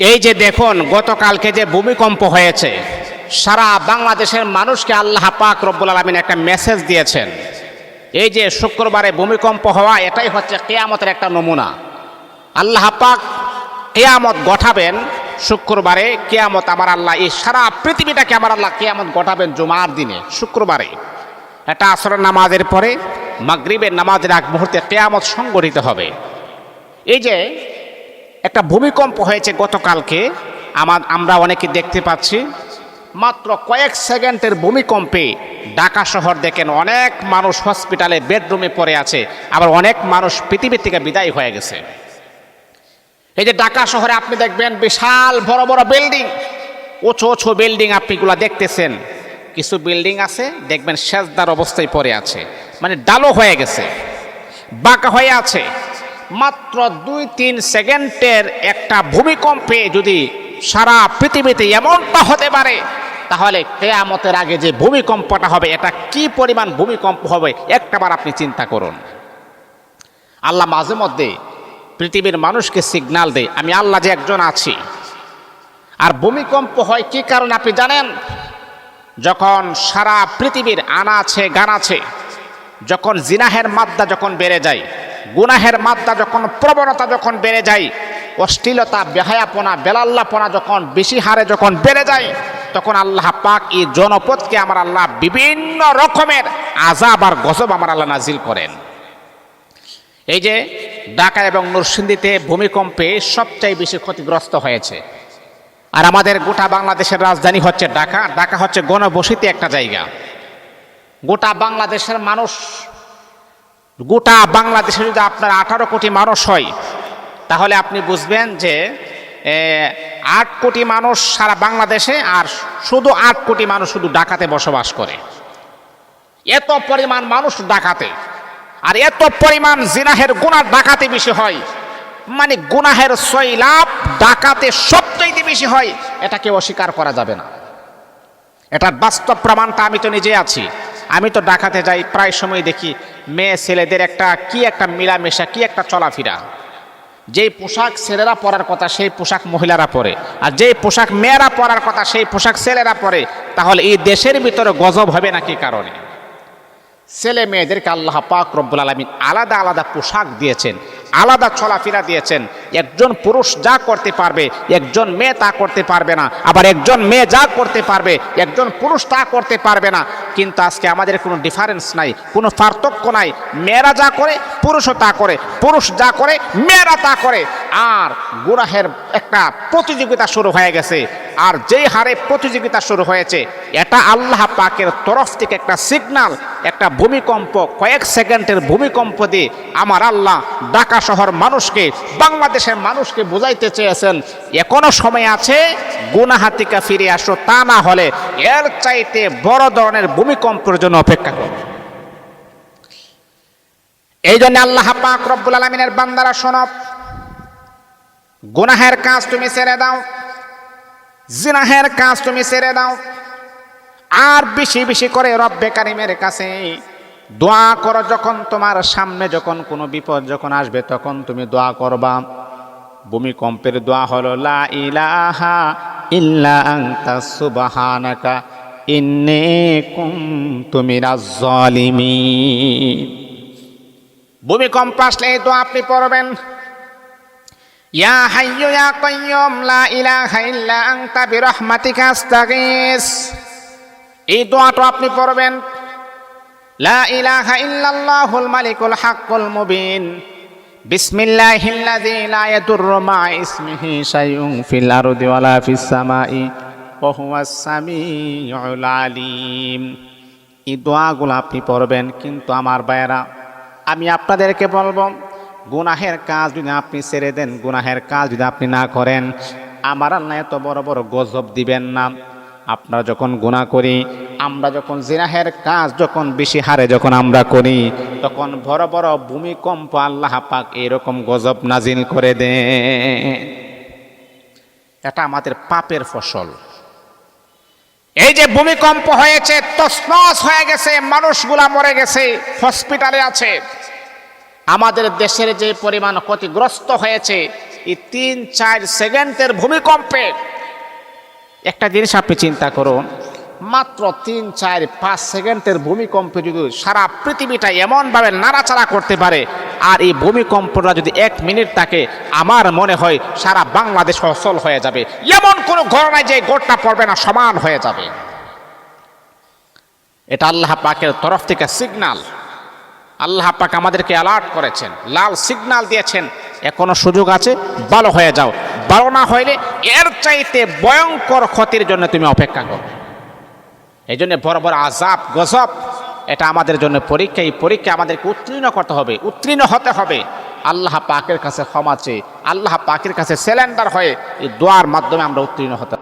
এই যে দেখুন, গতকালকে যে ভূমিকম্প হয়েছে, সারা বাংলাদেশের মানুষকে আল্লাহ পাক রব্বুল আলমিন একটা মেসেজ দিয়েছেন। এই যে শুক্রবারে ভূমিকম্প হওয়া, এটাই হচ্ছে কেয়ামতের একটা নমুনা। আল্লাহ পাক কেয়ামত গঠাবেন, শুক্রবারে কেয়ামত আমার আল্লাহ, এই সারা পৃথিবীটাকে আমার আল্লাহ কেয়ামত গঠাবেন জুমার দিনে, শুক্রবারে। এটা আসরের নামাজের পরে, মাগরিবের নামাজের আগ মুহূর্তে কেয়ামত সংগঠিত হবে। এই যে একটা ভূমিকম্প হয়েছে গতকালকে। আমার, আমরা অনেকে দেখতে পাচ্ছি। মাত্র কয়েক সেকেন্ডের ভূমিকম্পে ঢাকা শহর দেখেন অনেক মানুষ হসপিটালে, বেডরুমে পড়ে আছে, আবার অনেক মানুষ পৃথিবী থেকে বিদায় হয়ে গেছে। এই যে ঢাকা শহরে আপনি দেখবেন বিশাল বড় বড় বিল্ডিং, উঁচু উঁচু বিল্ডিং আপনিগুলা দেখতেছেন। কিছু বিল্ডিং আছে, দেখবেন সেজদার অবস্থায় পড়ে আছে মানে ডালো হয়ে গেছে, বাঁকা হয়ে আছে। মাত্র দুই তিন সেকেন্ডের একটা ভূমিকম্পে যদি সারা পৃথিবীতে এমনটা হতে পারে, তাহলে কেয়ামতের আগে যে ভূমিকম্পটা হবে, এটা কি পরিমাণ ভূমিকম্প হবে, একটাবার আপনি চিন্তা করুন। আল্লাহ মাঝে মধ্যে পৃথিবীর মানুষকে সিগনাল দেয়, আমি আল্লাহ যে একজন আছি। আর ভূমিকম্প হয় কি কারণে আপনি জানেন? যখন সারা পৃথিবীর আনা আছে গান আছে যখন জিনাহের মাদ্দা যখন বেড়ে যায় গুনাহের মাত্রা যখন, প্রবণতা যখন বেড়ে যায়, অশ্লীলতা, বেহায়াপনা, বেলাল্লাপনা যখন, বেশি হারে যখন বেড়ে যায়, তখন আল্লাহ পাক এই জনপদকে আমার আল্লাহ বিভিন্ন রকমের আজাব আর গজব আমার আল্লাহ নাজিল করেন। এই যে ঢাকা এবং নরসিংদীতে ভূমিকম্পে সবচাই বেশি ক্ষতিগ্রস্ত হয়েছে। আর আমাদের গোটা বাংলাদেশের রাজধানী হচ্ছে ঢাকা। ঢাকা হচ্ছে গণবসতি একটা জায়গা। গোটা বাংলাদেশের মানুষ গোটা বাংলাদেশে যদি আপনার আঠারো কোটি মানুষ হয়, তাহলে আপনি বুঝবেন যে আট কোটি মানুষ সারা বাংলাদেশে আর শুধু আট কোটি মানুষ শুধু ডাকাতে বসবাস করে। এত পরিমাণ মানুষ ডাকাতে আর এত পরিমাণ জিনাহের গুণার ডাকাতে বেশি হয়। মানে গুনাহের সৈলাভ ডাকাতে সবচাইতে বেশি হয়, এটাকে অস্বীকার করা যাবে না। এটার বাস্তব প্রমাণটা আমি তো নিজে আছি। আমি তো ডাকাতে যাই, প্রায় সময় দেখি মেয়ে ছেলেদের একটা কি একটা মিলামেশা, কি একটা চলাফেরা। যেই পোশাক ছেলেরা পরার কথা, সেই পোশাক মহিলারা পরে। আর যেই পোশাক মেয়েরা পরার কথা, সেই পোশাক ছেলেরা পরে। তাহলে এই দেশের ভিতরে গজব হবে না কি কারণে? ছেলে মেয়েদেরকে আল্লাহ পাক রব্বুল আলমিন আলাদা আলাদা পোশাক দিয়েছেন, আলাদা চলাফেরা দিয়েছেন। একজন পুরুষ যা করতে পারবে, একজন মেয়ে তা করতে পারবে না। আবার একজন মেয়ে যা করতে পারবে, একজন পুরুষ তা করতে পারবে না। কিন্তু আজকে আমাদের কোনো ডিফারেন্স নাই, কোনো পার্থক্য নাই। মেয়েরা যা করে, পুরুষও তা করে। পুরুষ যা করে, মেয়েরা তা করে। আর গুরাহের একটা প্রতিযোগিতা শুরু হয়ে গেছে। আর যেই হারে প্রতিযোগিতা শুরু হয়েছে, এটা আল্লাহ পাকের তরফ থেকে একটা সিগনাল একটা ভূমিকম্প, কয়েক সেকেন্ডের ভূমিকম্প দিয়ে আমার আল্লাহ ঢাকা শহর মানুষকে, বাংলাদেশের মানুষকে বোঝাইতে চেয়েছেন, এখনও সময় আছে গুনাহাতিকা ফিরে আসো, তা না হলে এর চাইতে বড় ধরনের ভূমিকম্পের জন্য অপেক্ষা করো। এই জন্য আল্লাহ পাক রব্বুল আলমিনের বান্দারা শোনব গুনাহের কাজ তুমি ছেড়ে দাও জিনাহের কাজ তুমি ছেড়ে দাও। আর বেশি বেশি করে রব্বে কারিমের কাছে দোয়া করো যখন তোমার সামনে যখন কোনো বিপদ যখন আসবে তখন তুমি দোয়া করবা। ভূমিকম্পের দোয়া হলো, লা ইলাহা ইল্লা আনতা সুবহানাকা, ইন্নী কুনতু মিনাজ জালিমিন। ভূমিকম্প আসলে এই দোয়া আপনি পড়বেন। ইয়া হাইয়ু ইয়া কাইয়ুম লা ইলাহা ইল্লা আনতা বিরহমাতিকা, আস্তাগীস। এই দোয়াটা আপনি পড়বেন, লা ইলাহা ইল্লাল্লাহুল মালিকুল হাক্কুল মুবিন। বিসমিল্লাহিল্লাযী লা ইয়াদুররু মা ইসমিহি শাইউন ফিল আরদি ওয়ালা ফিস সামাই, ওয়া হুয়াস সামিউল আলিম। এই দোয়াগুলো আপনি পড়বেন, কিন্তু আমার ভাইয়েরা, আমি আপনাদেরকে বলব গুনাহের কাজ যদি আপনি ছেড়ে দেন, গুনাহের কাজ যদি আপনি না করেন, আমার আল্লাহ এত বড় বড় গজব দিবেন না। আপনারা যখন গুণা করি, আমরা যখন জিনাহের কাজ যখন বেশি হারে যখন আমরা করি, তখন বড় বড় ভূমিকম্প আল্লাহ পাক এরকম গজব নাজিল করে দে এটা আমাদের পাপের ফসল। এই যে ভূমিকম্প হয়েছে তসনস হয়ে গেছে, মানুষগুলা মরে গেছে, হসপিটালে আছে। আমাদের দেশের যে পরিমাণ ক্ষতিগ্রস্ত হয়েছে, এই তিন চার সেকেন্ডের ভূমিকম্পে। একটা জিনিস আপনি চিন্তা করুন, মাত্র তিন, চার, পাঁচ সেকেন্ডের ভূমিকম্পে যদি সারা পৃথিবীটা এমনভাবে নাড়াচাড়া করতে পারে, আর এই ভূমিকম্পটা যদি এক মিনিট থাকে, আমার মনে হয় সারা বাংলাদেশ অচল হয়ে যাবে। এমন কোনো ঘটনায় যে গোটটা পড়বে না, সমান হয়ে যাবে। এটা আল্লাহ পাকের তরফ থেকে সিগনাল আল্লাহ পাক আমাদেরকে অ্যালার্ট করেছেন, লাল সিগনাল দিয়েছেন, এখনও সুযোগ আছে, ভালো হয়ে যাও। ভালো না হইলে এর চাইতে ভয়ঙ্কর ক্ষতির জন্য তুমি অপেক্ষা করো। এই জন্য বড় বড় আজাব গজব, এটা আমাদের জন্য পরীক্ষা, এই পরীক্ষা আমাদেরকে উত্তীর্ণ করতে হবে, উত্তীর্ণ হতে হবে। আল্লাহ পাকের কাছে ক্ষমা চেয়ে, আল্লাহ পাকের কাছে সিলিন্ডার হয়ে এই দোয়ার মাধ্যমে আমরা উত্তীর্ণ হতে